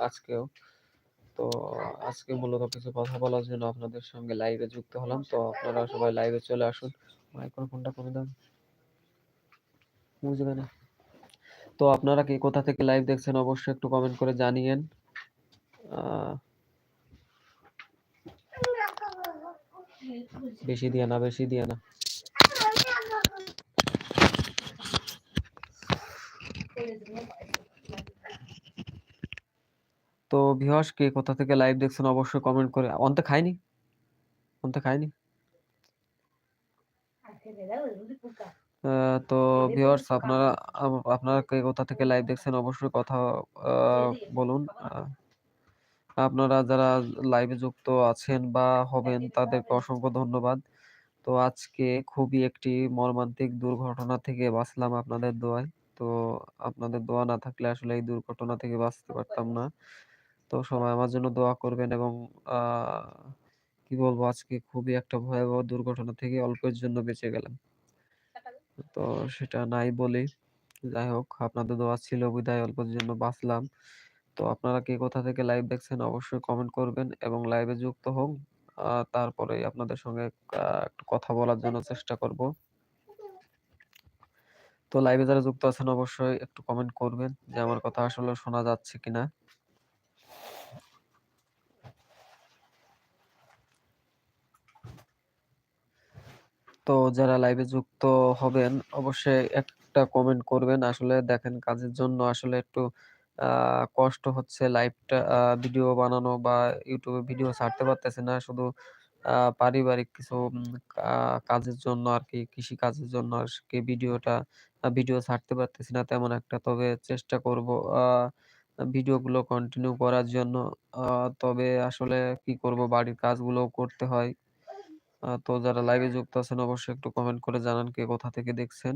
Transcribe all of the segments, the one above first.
আজকেও। তো আজকে মূলত কিছু কথা বলার জন্য আপনাদের সঙ্গে লাইভে যুক্ত হলাম। তো আপনারা সবাই লাইভে চলে আসুন। মাইক্রোফোনটা কমে দাও। বুঝবে না। তো আপনারা কে কোথা থেকে লাইভ দেখছেন অবশ্যই একটু কমেন্ট করে জানিয়েন। বেশি দিয়ে না, বেশি দিয়ে না। তো ভিউয়ার্স, কে কোথা থেকে লাইভ দেখছেন অবশ্যই কমেন্ট করে, অন্ত খায়নি? অন্তে খায়নি? তো ভিউয়ার্স, আপনারা আপনারা কে কোথা থেকে লাইভ দেখছেন অবশ্যই কথা বলুন। আপনারা যারা লাইভে যুক্ত আছেন বা হবেন, তাদেরকে অসংখ্য ধন্যবাদ। তো আজকে খুবই একটি মর্মান্তিক দুর্ঘটনা থেকে বাঁচলাম আপনাদের দোয়ায়। তো আপনাদের দোয়া না থাকলে আসলে এই দুর্ঘটনা থেকে বাঁচতে পারতাম না। তো সবাই আমার জন্য দোয়া করবেন এবং কি বলব আজকে খুবই একটা ভয়াবহ দুর্ঘটনা থেকে অল্পের জন্য বেঁচে গেলাম। তো সেটা নাই বলি। যাই হোক, আপনাদের দোয়া ছিল বিধায় অল্পের জন্য বাঁচলাম। তো আপনারা কে কোথা থেকে লাইভ দেখছেন অবশ্যই কমেন্ট করবেন এবং লাইভে যুক্ত হোক আ তারপরেই আপনাদের সঙ্গে একটু কথা বলার জন্য চেষ্টা করব। তো লাইভে যারা যুক্ত আছেন অবশ্যই একটু কমেন্ট করবেন যে আমার কথা আসলে শোনা যাচ্ছে কিনা। তো যারা লাইভে যুক্ত হবেন, অবশ্যই একটা কমেন্ট করবেন। আসলে দেখেন, কাজের জন্য আসলে একটু কষ্ট হচ্ছে লাইভটা ভিডিও বানানো বা এ ভিডিও ছাড়তে পারতেছি না। শুধু পারিবারিক কিছু কাজের জন্য আরকি কৃষি কাজের জন্য আজকে ভিডিওটা আ ভিডিও ছাড়তে পারতেছি না তেমন একটা। তবে চেষ্টা করব ভিডিওগুলো কন্টিনিউ করার জন্য। তবে আসলে কি করব, বাড়ির কাজগুলোও করতে হয়। তো যারা লাইভে যুক্ত আছেন, অবশ্যই একটু কমেন্ট করে জানান কে কোথা থেকে দেখছেন।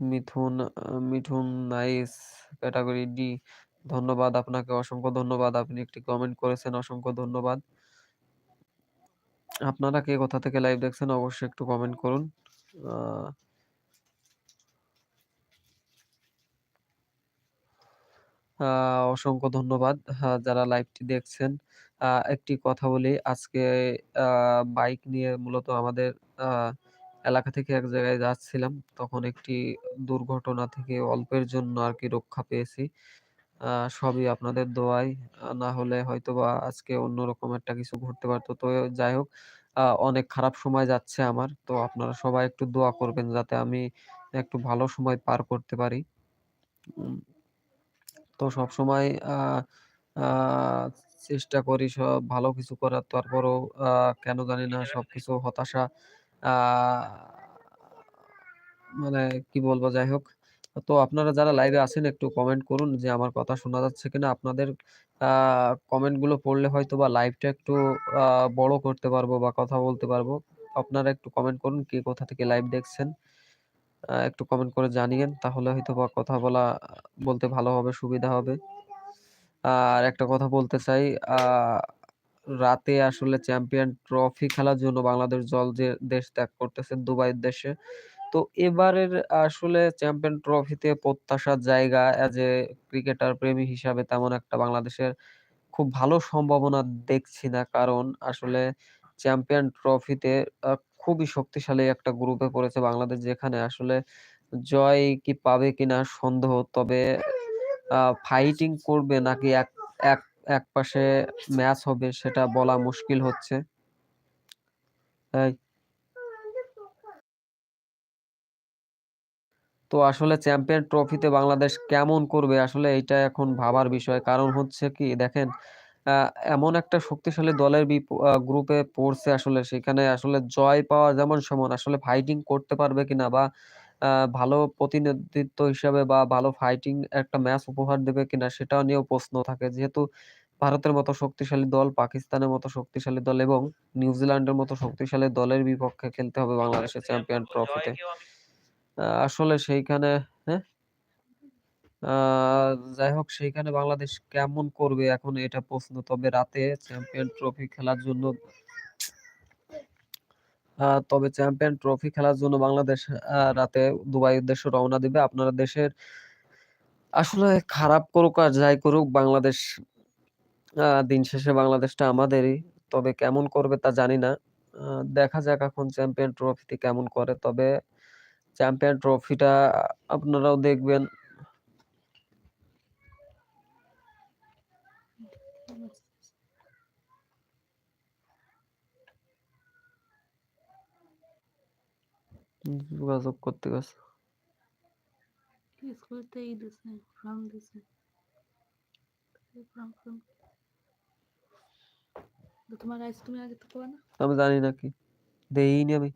Mithun Mithun nice category D. ধন্যবাদ আপনাকে, অসংখ্য ধন্যবাদ। আপনি একটি কমেন্ট করেছেন, অসংখ্য ধন্যবাদ। আপনারা কে কোথা থেকে লাইভ দেখছেন, অবশ্যই একটু কমেন্ট করুন। আ অসংখ্য ধন্যবাদ যারা লাইভটি দেখছেন। একটি কথা বলি আজকে বাইক নিয়ে মূলত আমাদের এলাকা থেকে এক জায়গায় যাচ্ছিলাম। তখন একটি দুর্ঘটনা থেকে অল্পের জন্য আর কি রক্ষা পেয়েছি। সবই আপনাদের দোয়ায়। না হলে হয়তোবা আজকে অন্যরকম একটা কিছু ঘটতে পারতো তো যাই হোক অনেক খারাপ সময় যাচ্ছে আমার। তো আপনারা সবাই একটু দোয়া করবেন যাতে আমি একটু ভালো সময় পার করতে পারি। তো সবসময় আ আ চেষ্টা করি সব ভালো কিছু করার। তারপরেও কেন জানি না সবকিছু হতাশা মানে কি বলব? যাই হোক। তো আপনারা যারা লাইভে আছেন একটু কমেন্ট করুন যে আমার কথা শোনা যাচ্ছে কিনা? আপনাদের আ কমেন্টগুলো পড়লে হয়তোবা লাইভটা একটু আ বড় করতে পারব বা কথা বলতে পারব। আপনারা একটু কমেন্ট করুন কে কোথা থেকে লাইভ দেখছেন? একটু কমেন্ট করে জানিয়েন। তাহলে হয়তো বা কথা বলা বলতে ভালো হবে, সুবিধা হবে। আর একটা কথা বলতে চাই, রাতে আসলে চ্যাম্পিয়ন ট্রফি খেলার জন্য বাংলাদেশ দল যে দেশ ত্যাগ করতেছে দুবাইয়ের দেশে। তো এবারের আসলে চ্যাম্পিয়ন ট্রফিতে প্রত্যাশার জায়গা অ্যাজ এ ক্রিকেটার প্রেমী হিসাবে তেমন একটা বাংলাদেশের খুব ভালো সম্ভাবনা দেখছি না। কারণ আসলে চ্যাম্পিয়ন ট্রফিতে খুবই শক্তিশালী একটা গ্রুপে পড়েছে বাংলাদেশ যেখানে আসলে জয় কি পাবে কিনা সন্দেহ। তবে ফাইটিং করবে নাকি এক এক একপাশে ম্যাচ হবে সেটা বলা মুশকিল হচ্ছে। তো আসলে চ্যাম্পিয়ন ট্রফিতে বাংলাদেশ কেমন করবে আসলে এটা এখন ভাবার বিষয়। কারণ হচ্ছে কি, দেখেন এমন একটা শক্তিশালী দলের বিপ গ্রুপে পড়ছে আসলে সেখানে আসলে জয় পাওয়া যেমন সমান আসলে ফাইটিং করতে পারবে কিনা বা ভালো প্রতিনিধিত্ব হিসাবে বা ভালো ফাইটিং একটা ম্যাচ উপহার দেবে কিনা সেটাও নিয়েও প্রশ্ন থাকে। যেহেতু ভারতের মতো শক্তিশালী দল, পাকিস্তানের মতো শক্তিশালী দল এবং নিউজিল্যান্ডের মতো শক্তিশালী দলের বিপক্ষে খেলতে হবে বাংলাদেশের চ্যাম্পিয়ন ট্রফিতে। আসলে সেইখানে হ্যাঁ? যাই হোক, সেইখানে বাংলাদেশ কেমন করবে এখন এটা প্রশ্ন। তবে রাতে চ্যাম্পিয়ন ট্রফি খেলার জন্য তবে চ্যাম্পিয়ন ট্রফি খেলার জন্য বাংলাদেশ রাতে দুবাই উদ্দেশ্যে রওনা দিবে। আপনারা দেশের আসলে খারাপ করুক আর যাই করুক, বাংলাদেশ দিন শেষে বাংলাদেশটা আমাদেরই। তবে কেমন করবে তা জানি না। দেখা যাক এখন চ্যাম্পিয়ন ট্রফিতে কেমন করে। তবে চ্যাম্পিয়ন ট্রফিটা আপনারাও দেখবেন। যোগাযোগ করতে গেছে। আমি জানি না কি। দেইনি আমি।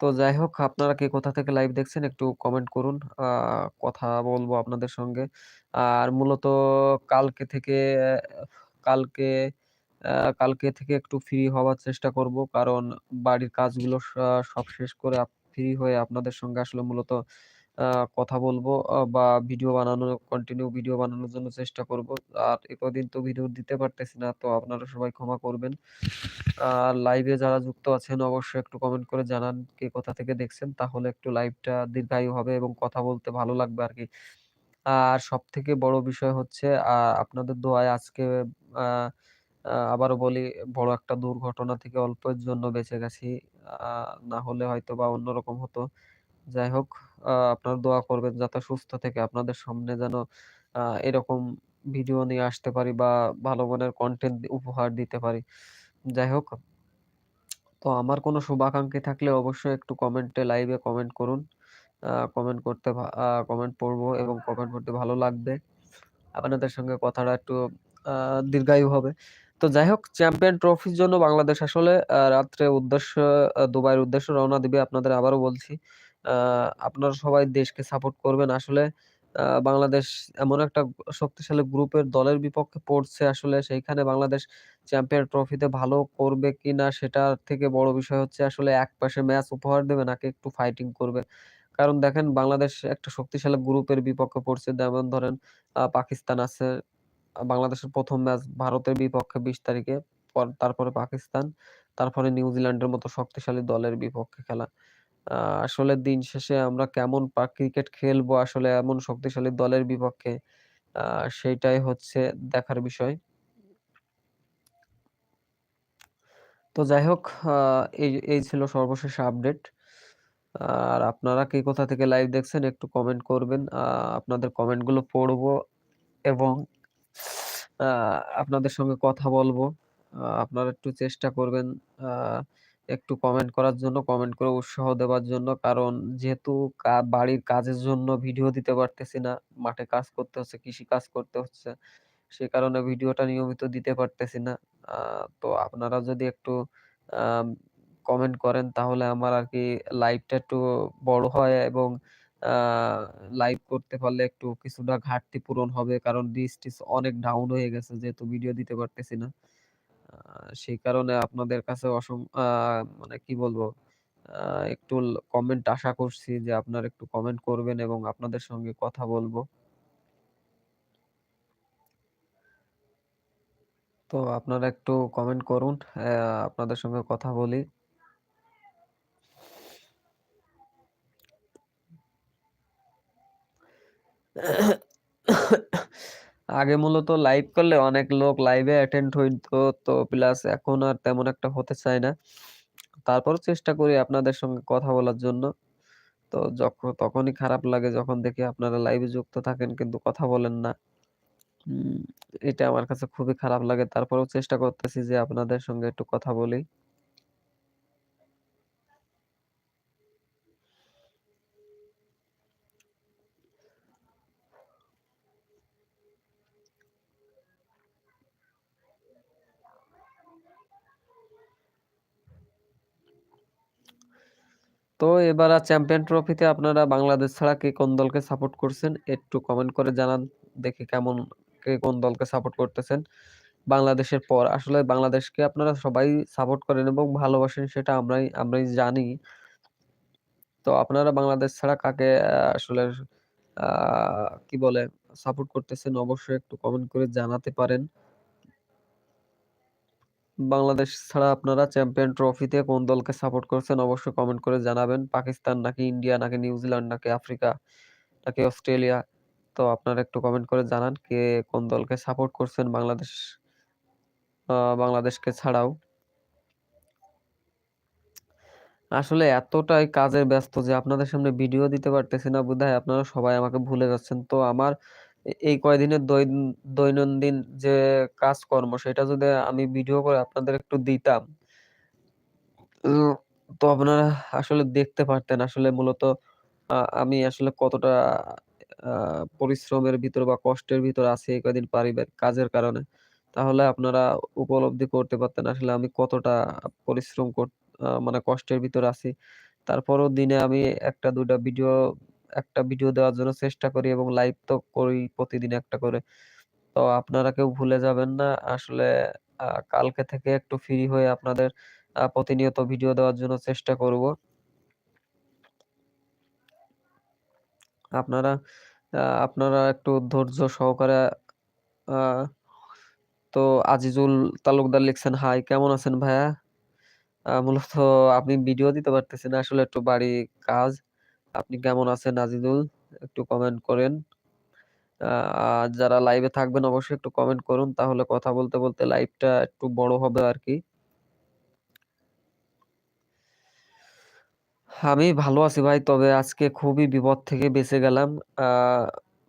তো যাই হোক আপনারা কে কোথা থেকে লাইভ দেখছেন একটু কমেন্ট করুন। কথা বলব আপনাদের সঙ্গে। আর মূলত কালকে থেকে কালকে কালকে থেকে একটু ফ্রি হওয়ার চেষ্টা করব। কারণ বাড়ির কাজগুলো সব শেষ করে ফ্রি হয়ে আপনাদের সঙ্গে আসলে মূলত কথা বলব বা ভিডিও বানানো কন্টিনিউ ভিডিও বানানোর জন্য চেষ্টা করব। আর এ কদিন তো ভিডিও দিতে পারতেছি না। তো আপনারা সবাই ক্ষমা করবেন। আর লাইভে যারা যুক্ত আছেন, অবশ্যই একটু কমেন্ট করে জানান কে কোথা থেকে দেখছেন। তাহলে একটু লাইভটা দীর্ঘায়ু হবে এবং কথা বলতে ভালো লাগবে আর কি আর সব থেকে বড় বিষয় হচ্ছে আপনাদের দোয়ায় আজকে আ আ আবারও বলি, বড় একটা দুর্ঘটনা থেকে অল্পের জন্য বেঁচে গেছি। না হলে হয়তোবা অন্যরকম হতো। যাই হোক আপনার দোয়া করবেন যাতে সুস্থ থেকে আপনাদের সামনে যেন এরকম ভিডিও নিয়ে আসতে পারি বা ভালো মানের কন্টেন্ট উপহার দিতে পারি। যাই হোক, তো আমার কোনো শুভাকাঙ্ক্ষী থাকলে অবশ্যই একটু কমেন্টে লাইভে কমেন্ট করুন। কমেন্ট করতে কমেন্ট পড়ব এবং কমেন্ট করতে ভালো লাগবে। আপনাদের সঙ্গে কথাটা একটু দীর্ঘায়ু হবে। তো যাই হোক চ্যাম্পিয়ন ট্রফির জন্য বাংলাদেশ আসলে রাত্রে উদ্দেশ্য দুবাইয়ের উদ্দেশ্যে রওনা দিবে। আপনাদের আবারও বলছি। আপনারা সবাই দেশকে সাপোর্ট করবেন। আসলে বাংলাদেশ এমন একটা শক্তিশালী গ্রুপের দলের বিপক্ষে পড়ছে আসলে সেইখানে বাংলাদেশ চ্যাম্পিয়ন ট্রফিতে ভালো করবে কিনা সেটার থেকে বড় বিষয় হচ্ছে আসলে এক পাশে ম্যাচ উপহার দেবে, নাকি একটু ফাইটিং করবে। কারণ দেখেন, বাংলাদেশ একটা শক্তিশালী গ্রুপের বিপক্ষে পড়ছে। যেমন ধরেন পাকিস্তান আছে। বাংলাদেশের প্রথম ম্যাচ ভারতের বিপক্ষে ২০ তারিখে। পর তারপরে পাকিস্তান, তারপরে নিউজিল্যান্ডের মতো শক্তিশালী দলের বিপক্ষে খেলা। আসলে দিন শেষে আমরা কেমন ক্রিকেট খেলব আসলে এমন শক্তিশালী দলের বিপক্ষে আ সেইটাই হচ্ছে দেখার বিষয়। তো যাই হোক এই এই ছিল সর্বশেষ আপডেট। আর আপনারা কে কোথা থেকে লাইভ দেখছেন একটু কমেন্ট করবেন। আপনাদের কমেন্টগুলো পড়ব এবং আপনাদের সঙ্গে কথা বলব। আপনারা একটু চেষ্টা করবেন একটু কমেন্ট করার জন্য, কমেন্ট করে উৎসাহ দেওয়ার জন্য। কারণ যেহেতু বাড়ির কাজের জন্য ভিডিও দিতে পারতেছি না। মাঠে কাজ করতে হচ্ছে, কৃষি কাজ করতে হচ্ছে। সে কারণে ভিডিওটা নিয়মিত দিতে পারতেছি না। তো আপনারা যদি একটু কমেন্ট করেন তাহলে আমার আর কি লাইভটা একটু বড় হয় এবং লাইভ করতে পারলে একটু কিছুটা ঘাটতি পূরণ হবে। কারণ রিচ-টিচ অনেক ডাউন হয়ে গেছে, যেহেতু ভিডিও দিতে পারতেছি না। সেই কারণে আপনাদের কাছে অসম মানে কি বলব? একটু কমেন্ট আশা করছি যে আপনারা একটু কমেন্ট করবেন এবং আপনাদের সঙ্গে কথা বলব। তো আপনারা একটু কমেন্ট করুন। আপনাদের সঙ্গে কথা বলি। আগে মূলত লাইভ করলে অনেক লোক লাইভে অ্যাটেন্ড হইতো। তো প্লাস এখন আর তেমন একটা হতে চায় না। তারপরও চেষ্টা করি আপনাদের সঙ্গে কথা বলার জন্য। তো যখন তখনই খারাপ লাগে যখন দেখি আপনারা লাইভে যুক্ত থাকেন কিন্তু কথা বলেন না। এটা আমার কাছে খুবই খারাপ লাগে। তারপরেও চেষ্টা করতেছি যে আপনাদের সঙ্গে একটু কথা বলি। তো এবার চ্যাম্পিয়ন ট্রফিতে আপনারা বাংলাদেশ ছাড়া কে কোন দলকে সাপোর্ট করছেন? একটু কমেন্ট করে জানান। দেখি কেমন কে কোন দলকে সাপোর্ট করতেছেন। বাংলাদেশের পর, আসলে বাংলাদেশকে আপনারা সবাই সাপোর্ট করেন এবং ভালোবাসেন, সেটা আমরাই আমরাই জানি। তো আপনারা বাংলাদেশ ছাড়া কাকে আসলে কি বলে, সাপোর্ট করতেছেন অবশ্যই একটু কমেন্ট করে জানাতে পারেন। বাংলাদেশ ছাড়া আপনারা চ্যাম্পিয়ন ট্রফিতে কোন দলকে সাপোর্ট করছেন অবশ্যই কমেন্ট করে জানাবেন। পাকিস্তান নাকি ইন্ডিয়া, নাকি নিউজিল্যান্ড, নাকি আফ্রিকা, নাকি অস্ট্রেলিয়া? তো আপনারা একটু কমেন্ট করে জানান কে কোন দলকে সাপোর্ট করছেন বাংলাদেশ বাংলাদেশকে ছাড়াও। আসলে এতটাই কাজে ব্যস্ত যে আপনাদের সামনে ভিডিও দিতে পারতেছি না বোধহয়, আপনারা সবাই আমাকে ভুলে যাচ্ছেন। তো আমার এই কয়দিনের দৈনন্দিন যে কাজকর্ম, সেটা যদি আমি ভিডিও করে আপনাদের একটু দিতাম, তো আপনারা আসলে দেখতে পারতেন আসলে মূলত আমি আসলে কতটা পরিশ্রমের ভিতর বা কষ্টের ভিতর আছি এই কয়দিন পারিবারিক কাজের কারণে। তাহলে আপনারা উপলব্ধি করতে পারতেন আসলে আমি কতটা পরিশ্রম মানে কষ্টের ভিতর আছি। তারপরও দিনে আমি ১ টা ২ টা ভিডিও ১ টা ভিডিও দেওয়ার জন্য চেষ্টা করি এবং লাইভ তো করি প্রতিদিন ১ টা করে। তো আপনারা কেউ ভুলে যাবেন না। আসলে কালকে থেকে একটু ফ্রি হয়ে আপনাদের প্রতিনিয়ত ভিডিও দেওয়ার জন্য চেষ্টা করব। আপনারা আপনারা একটু ধৈর্য সহকারে তো আজিজুল তালুকদার লিখছেন, "হাই কেমন আছেন ভাইয়া?" মূলত আপনি ভিডিও দিতে পারতেছেন আসলে একটু বাড়ি কাজ। আপনি কেমন আছেন আজিজুল? একটু কমেন্ট করেন। আর যারা লাইভে থাকবেন অবশ্যই একটু কমেন্ট করুন। তাহলে কথা বলতে, বলতে লাইভটা একটু বড় হবে আরকি। আমি ভালো আছি ভাই। তবে আজকে খুবই বিপদ থেকে বেঁচে গেলাম।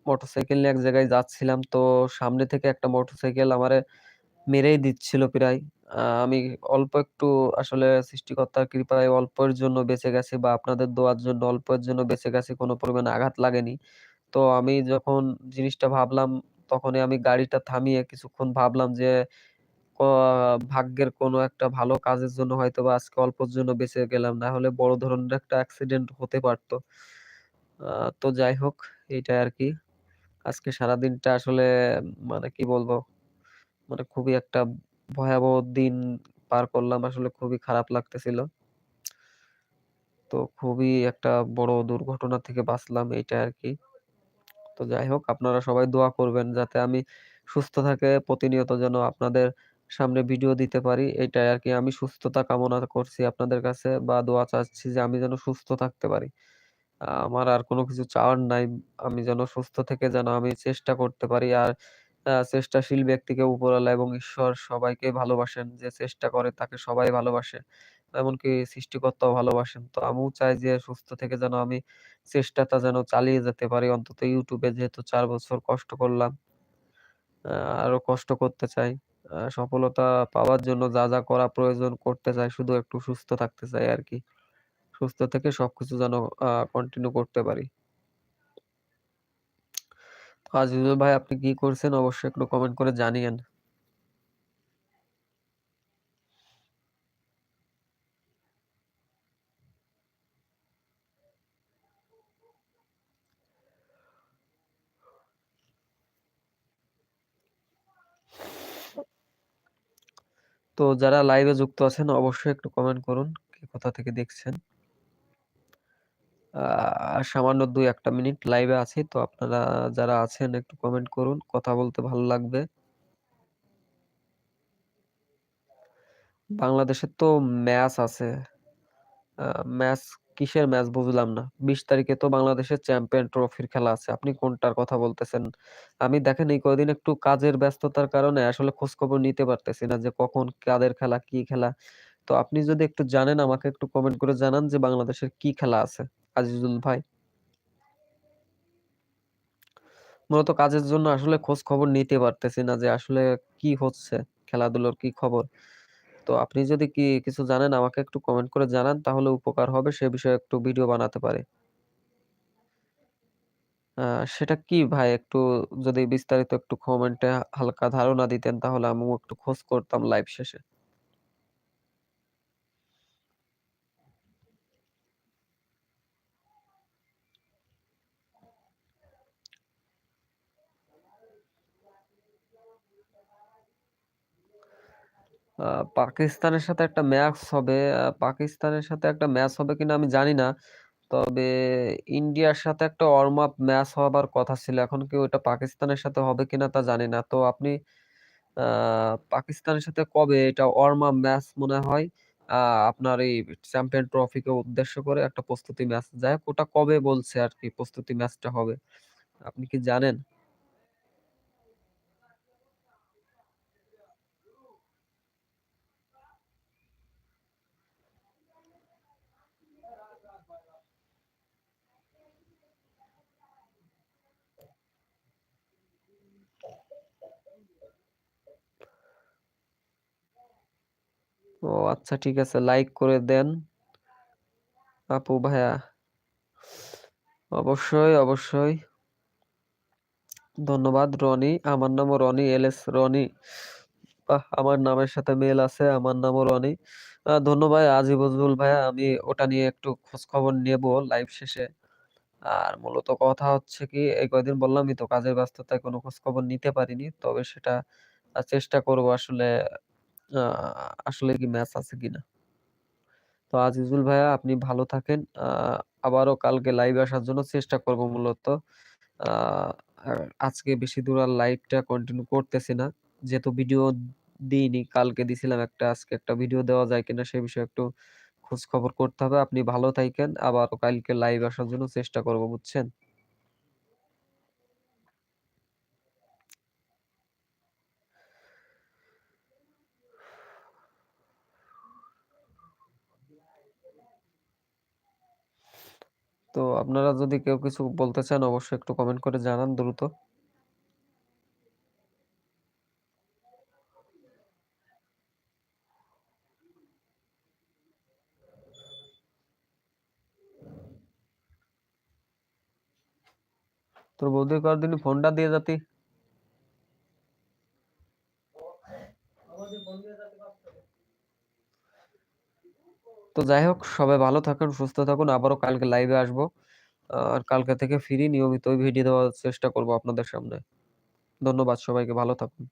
মোটরসাইকেল নিয়ে এক জায়গায় যাচ্ছিলাম। তো সামনে থেকে একটা মোটরসাইকেল আমারে মেরেই দিচ্ছিল প্রায়। আমি অল্প একটু আসলে সৃষ্টিকর্তার কৃপায় অল্পের জন্য বেঁচে গেছি বা আপনাদের দোয়ার জন্য অল্পের জন্য বেঁচে গেছি। কোনো পরিমাণে আঘাত লাগেনি। তো আমি যখন জিনিসটা ভাবলাম, তখনই আমি গাড়িটা থামিয়ে কিছুক্ষণ ভাবলাম যে ভাগ্যের কোনো একটা ভালো কাজের জন্য হয়তো বা আজকে অল্পের জন্য বেঁচে গেলাম। না হলে বড় ধরনের একটা অ্যাক্সিডেন্ট হতে পারত। তো যাই হোক এটা আর কি আজকে সারাদিনটা আসলে মানে কি বলব? মানে খুবই একটা ভয়াবহ দিন পার করলাম। আসলে খুবই খারাপ লাগতেছিল। তো খুবই একটা বড় দুর্ঘটনা থেকে বাঁচলাম এইটাই আরকি। তো যাই হোক, আপনারা সবাই দোয়া করবেন যাতে আমি সুস্থ থাকে, প্রতিনিয়ত যেন আপনাদের সামনে ভিডিও দিতে পারি। এটাই আর কি আমি সুস্থতা কামনা করছি আপনাদের কাছে বা দোয়া চাচ্ছি যে আমি যেন সুস্থ থাকতে পারি। আমার আর কোনো কিছু চাওয়ার নাই। আমি যেন সুস্থ থেকে যেন আমি চেষ্টা করতে পারি। আর চেষ্টাশীল ব্যক্তিকে উপরওয়ালা এবং ঈশ্বর সবাইকে ভালোবাসেন। যে চেষ্টা করে তাকে সবাই ভালোবাসে। এমনকি সৃষ্টিকর্তাও ভালোবাসেন। তো আমিও চাই যে সুস্থ থেকে যেন আমি চেষ্টাটা যেন চালিয়ে যেতে পারি। অন্তত ইউটিউবে যেহেতু চার বছর কষ্ট করলাম। আরও কষ্ট করতে চাই। সফলতা পাওয়ার জন্য যা, যা করা প্রয়োজন করতে চাই। শুধু একটু সুস্থ থাকতে চাই আর কি সুস্থ থেকে সবকিছু যেন কন্টিনিউ করতে পারি। আজিজুল ভাই, আপনি কি করছেন অবশ্যই একটু কমেন্ট করে জানিয়েন। তো যারা লাইভে যুক্ত আছেন, অবশ্যই একটু কমেন্ট করুন। কে কোথা থেকে দেখছেন। সামান্য দুই একটা মিনিট লাইভে আছি। তো আপনারা যারা আছেন একটু কমেন্ট করুন। কথা বলতে ভালো লাগবে। বাংলাদেশের তো ম্যাচ আছে। ম্যাচ কিসের ম্যাচ বুঝলাম না। ২০ তারিখে তো বাংলাদেশের চ্যাম্পিয়ন ট্রফির খেলা আছে। আপনি কোনটার কথা বলতেছেন? আমি দেখেন এই কয়দিন একটু কাজের ব্যস্ততার কারণে আসলে খোঁজখবর নিতে পারতেছি না যে কখন কাদের খেলা, কি খেলা। তো আপনি যদি একটু জানেন আমাকে একটু কমেন্ট করে জানান যে বাংলাদেশের কি খেলা আছে? আজিজুল ভাই। মূলত কাজের জন্য আসলে খোঁজ খবর নিতে পারতেছি না যে আসলে কি হচ্ছে, খেলাধুলার কি খবর। তো আপনি যদি কি কিছু জানেন আমাকে একটু কমেন্ট করে জানান তাহলে উপকার হবে সে বিষয়ে একটু ভিডিও বানাতে পারে সেটা কি ভাই একটু যদি বিস্তারিত একটু কমেন্টে হালকা ধারণা দিতেন তাহলে আমিও একটু খোঁজ করতাম লাইভ শেষে। পাকিস্তানের সাথে একটা ম্যাচ হবে। পাকিস্তানের সাথে একটা ম্যাচ হবে কিনা আমি জানি না। তবে ইন্ডিয়ার সাথে একটা ওয়ার্ম আপ ম্যাচ হবার কথা ছিল। এখন কি ওইটা পাকিস্তানের সাথে হবে কিনা তা জানি না। তো আপনি পাকিস্তানের সাথে কবে এটা ওয়ার্ম আপ ম্যাচ মনে হয় আপনার এই চ্যাম্পিয়ন ট্রফিকে উদ্দেশ্য করে একটা প্রস্তুতি ম্যাচ যাই হোক, ওটা কবে বলছে আর কি প্রস্তুতি ম্যাচটা হবে আপনি কি জানেন ও আচ্ছা ঠিক আছে লাইক করে দেন। আপু ভাইয়া, অবশ্যই অবশ্যই। ধন্যবাদ, রনি। আমার নামও রনি এল এস রনি আমার নামের সাথে মেল আছে, আমার নামও রনি। ধন্যবাদ আজি বজলুল ভাইয়া, আমি ওটা নিয়ে একটু খোঁজ খবর নেব লাইভ শেষে। আর মূলত কথা হচ্ছে কি, এই কয়দিন বললামই তো, কাজের ব্যস্ততায় কোনো খোঁজ খবর নিতে পারিনি, তবে সেটা চেষ্টা করব আসলে আসলে কি ম্যাচ আছে কিনা? তো আজিজুল ভাইয়া, আপনি ভালো থাকেন। আবারও কালকে লাইভে আসার জন্য চেষ্টা করব মূলত। আজকে বেশি দূর আর লাইভটা কন্টিনিউ করতেছি না। যেহেতু ভিডিও দিইনি, কালকে দিছিলাম একটা, আজকে একটা ভিডিও দেওয়া যায় কিনা সে বিষয়ে একটু খোঁজ খবর করতে হবে। আপনি ভালো থাকেন। আবারও কালকে লাইভ আসার জন্য চেষ্টা করব, বুঝছেন? তো আপনারা যদি কেউ কিছু বলতে চান, অবশ্যই একটু কমেন্ট করে জানান দ্রুত। তোর বৌদি কয়েকদিন ফোনটা দিয়ে যাতি তো যাই হোক, সবাই ভালো থাকুন, সুস্থ থাকুন। আবারও কালকে লাইভে আসব। আর কালকে থেকে ফিরি নিয়মিত ভিডিও দেওয়ার চেষ্টা করব আপনাদের সামনে। ধন্যবাদ সবাইকে, ভালো থাকুন।